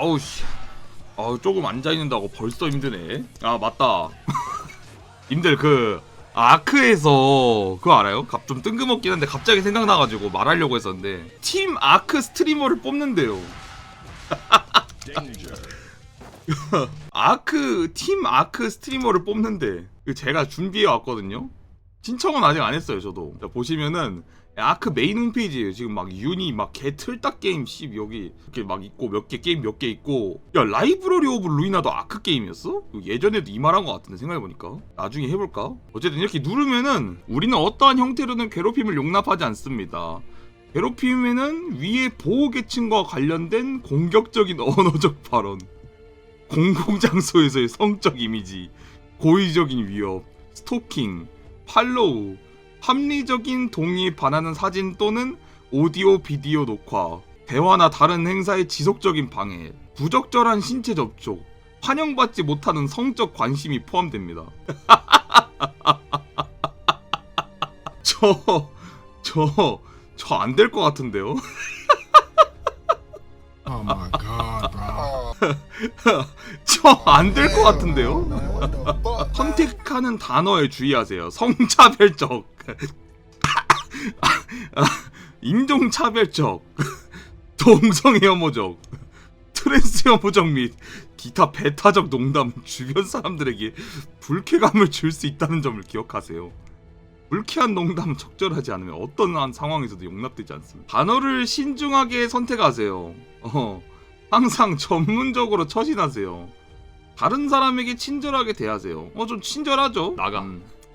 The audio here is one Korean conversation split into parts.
아우 씨. 아우 조금 앉아 있는다고 벌써 힘드네. 아 맞다. 님들 그 아크에서 그거 알아요? 갑 좀 뜬금없긴 한데 갑자기 생각나가지고 말하려고 했었는데 팀 아크 스트리머를 뽑는데요. 아크 팀 아크 스트리머를 뽑는데 제가 준비해 왔거든요. 신청은 아직 안 했어요 저도. 자, 보시면은 아크 메인 홈페이지에요. 지금 막 유니 막 개 틀딱 게임 10 여기 이렇게 막 있고 몇 개 게임 몇 개 있고 야 라이브러리 오브 루이나도 아크 게임이었어? 예전에도 이 말한 것 같은데 생각해보니까 나중에 해볼까? 어쨌든 이렇게 누르면은 우리는 어떠한 형태로는 괴롭힘을 용납하지 않습니다. 괴롭힘에는 위의 보호계층과 관련된 공격적인 언어적 발언, 공공장소에서의 성적 이미지, 고의적인 위협, 스토킹, 팔로우, 합리적인 동의에 반하는 사진 또는 오디오 비디오 녹화, 대화나 다른 행사의 지속적인 방해, 부적절한 신체 접촉, 환영받지 못하는 성적 관심이 포함됩니다. 저, 저, 저 안 될 것 같은데요? Oh my god, bro. 저 안 될 것 같은데요? 선택하는 단어에 주의하세요. 성차별적, 인종차별적, 동성혐오적, 트랜스 혐오적 및 기타 배타적 농담 주변 사람들에게 불쾌감을 줄 수 있다는 점을 기억하세요. 불쾌한 농담 적절하지 않으면 어떤 한 상황에서도 용납되지 않습니다. 단어를 신중하게 선택하세요. 어, 항상 전문적으로 처신하세요. 다른 사람에게 친절하게 대하세요. 어, 좀 친절하죠? 나가.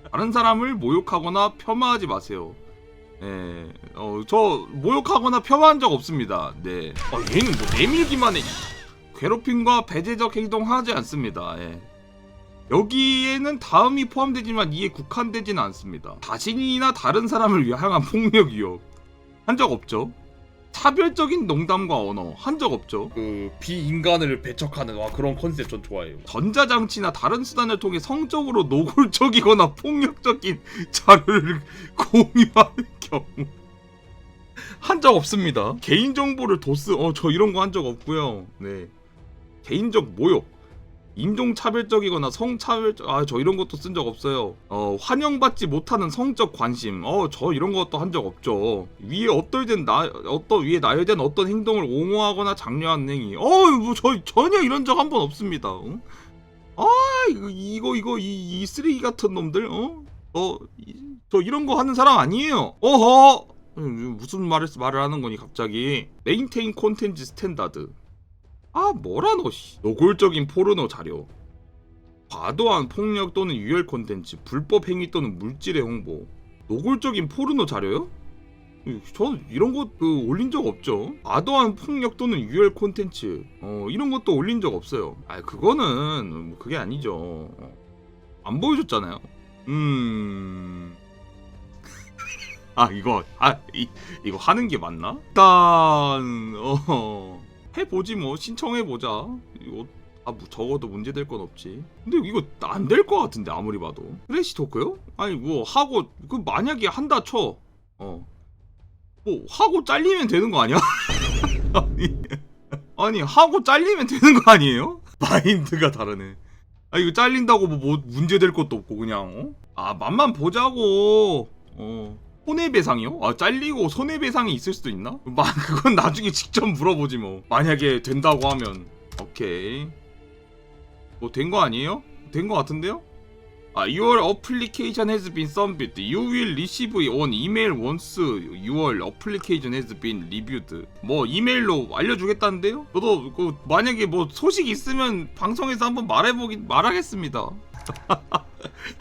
다른 사람을 모욕하거나 폄하하지 마세요. 예, 어, 저 모욕하거나 폄하한 적 없습니다. 네. 어, 얘는 뭐 내밀기만 해. 괴롭힘과 배제적 행동하지 않습니다. 예. 여기에는 다음이 포함되지만 이에 국한되지는 않습니다. 자신이나 다른 사람을 향한 폭력 위협 한적 없죠. 차별적인 농담과 언어 한 적 없죠. 그 비인간을 배척하는 와 그런 컨셉 전 좋아해요. 전자장치나 다른 수단을 통해 성적으로 노골적이거나 폭력적인 자료를 공유하는 경우 한 적 없습니다. 개인정보를 도스 어 저 이런 거 한 적 없고요. 네 개인적 모욕 인종차별적이거나 성차별적 아 저 이런 것도 쓴 적 없어요. 어 환영받지 못하는 성적 관심 어 저 이런 것도 한 적 없죠. 위에 어떨든 나 어떤 위에 나열된 어떤 행동을 옹호하거나 장려하는 행위 어뭐저 전혀 이런 적 한 번 없습니다. 어? 아 이거 이거 이거 이, 이 쓰레기 같은 놈들 어어저 이런 거 하는 사람 아니에요. 어허 음, 무슨 말을 말을 하는 거니 갑자기 메인테인 콘텐츠 스탠다드 아 뭐라 너 씨. 노골적인 포르노 자료 과도한 폭력 또는 유혈 콘텐츠 불법 행위 또는 물질의 홍보 노골적인 포르노 자료요? 저 이런 것 그, 올린 적 없죠. 과도한 폭력 또는 유혈 콘텐츠 어 이런 것도 올린 적 없어요. 아 그거는 뭐 그게 아니죠. 어, 안 보여줬잖아요. 음. 아 이거 아 이, 이거 하는 게 맞나? 일단 어 해보지 뭐 신청해 보자. 이거 아 뭐 적어도 문제 될 건 없지. 근데 이거 안 될 것 같은데 아무리 봐도 크래시 토크요? 아니 뭐 하고 그 만약에 한다 쳐. 어. 뭐 하고 잘리면 되는 거 아니야? 아니, 아니 하고 잘리면 되는 거 아니에요? 마인드가 다르네. 아 이거 잘린다고 뭐, 뭐 문제 될 것도 없고 그냥 어? 아 맛만 보자고. 어. 손해배상이요? 아 잘리고 손해배상이 있을 수도 있나? 마 그건 나중에 직접 물어보지 뭐. 만약에 된다고 하면 오케이. 뭐 된 거 아니에요? 된 거 같은데요? 아, your application has been submitted. You will receive on email once your application has been reviewed. 뭐 이메일로 알려주겠다는데요? 저도 그 만약에 뭐 소식 있으면 방송에서 한번 말해보기 말하겠습니다.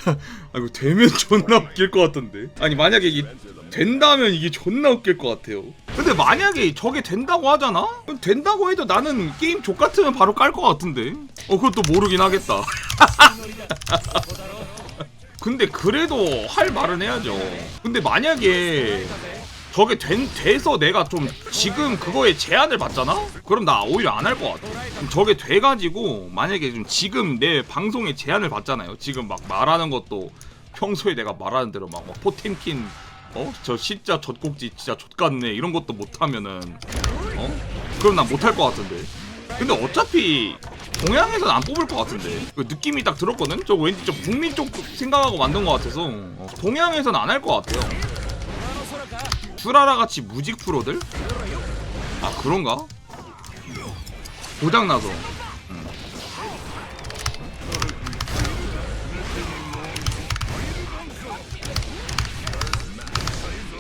아 이거 되면 존나 웃길 것 같던데. 아니 만약에 이게 된다면 이게 존나 웃길 것 같아요. 근데 만약에 저게 된다고 하잖아? 그럼 된다고 해도 나는 게임 족 같으면 바로 깔 것 같은데. 어 그것도 모르긴 하겠다. 근데 그래도 할 말은 해야죠. 근데 만약에 저게 된, 돼서 내가 좀 지금 그거에 제한을 받잖아? 그럼 나 오히려 안 할 것 같아. 그럼 저게 돼가지고 만약에 좀 지금 내 방송에 제한을 받잖아요. 지금 막 말하는 것도 평소에 내가 말하는 대로 막, 막 포템킨 어? 저 진짜 젖꼭지 진짜 젖같네 이런 것도 못하면은 어? 그럼 난 못할 것 같은데 근데 어차피 동양에선 안 뽑을 것 같은데 그 느낌이 딱 들었거든? 저 왠지 저 북미 쪽 생각하고 만든 것 같아서 어, 동양에선 안 할 것 같아요 슈라라 같이 무직 프로들? 아 그런가? 고장나서 음.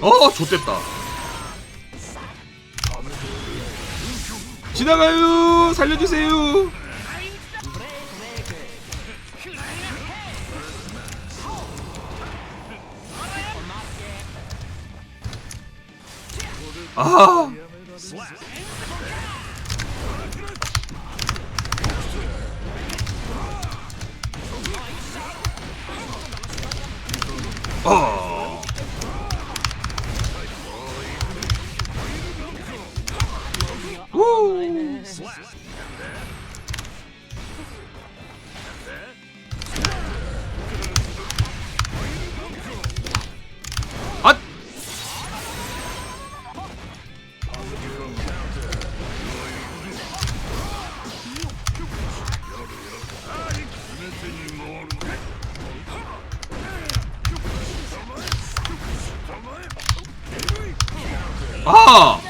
어 좋됐다 지나가요 살려주세요 아 어. 아!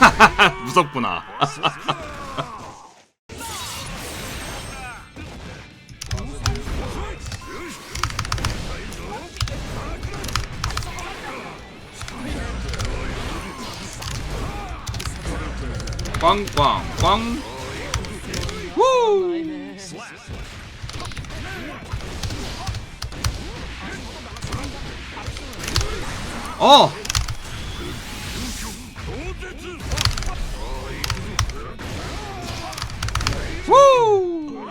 무섭구나. 꽝꽝 꽝. 어. 후.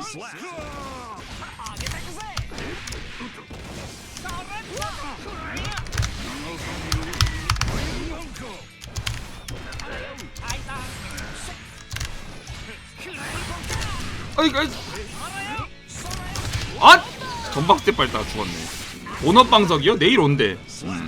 아이 아이. 아! 전박대 빨다가 죽었네. 본업 방석이요? 내일 온대. 음.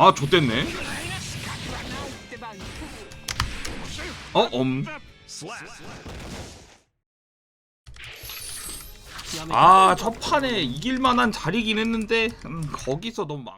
아, 좆됐네. 어, 엄. 아, 첫 판에 이길 만한 자리긴 했는데 음, 거기서 너무 망.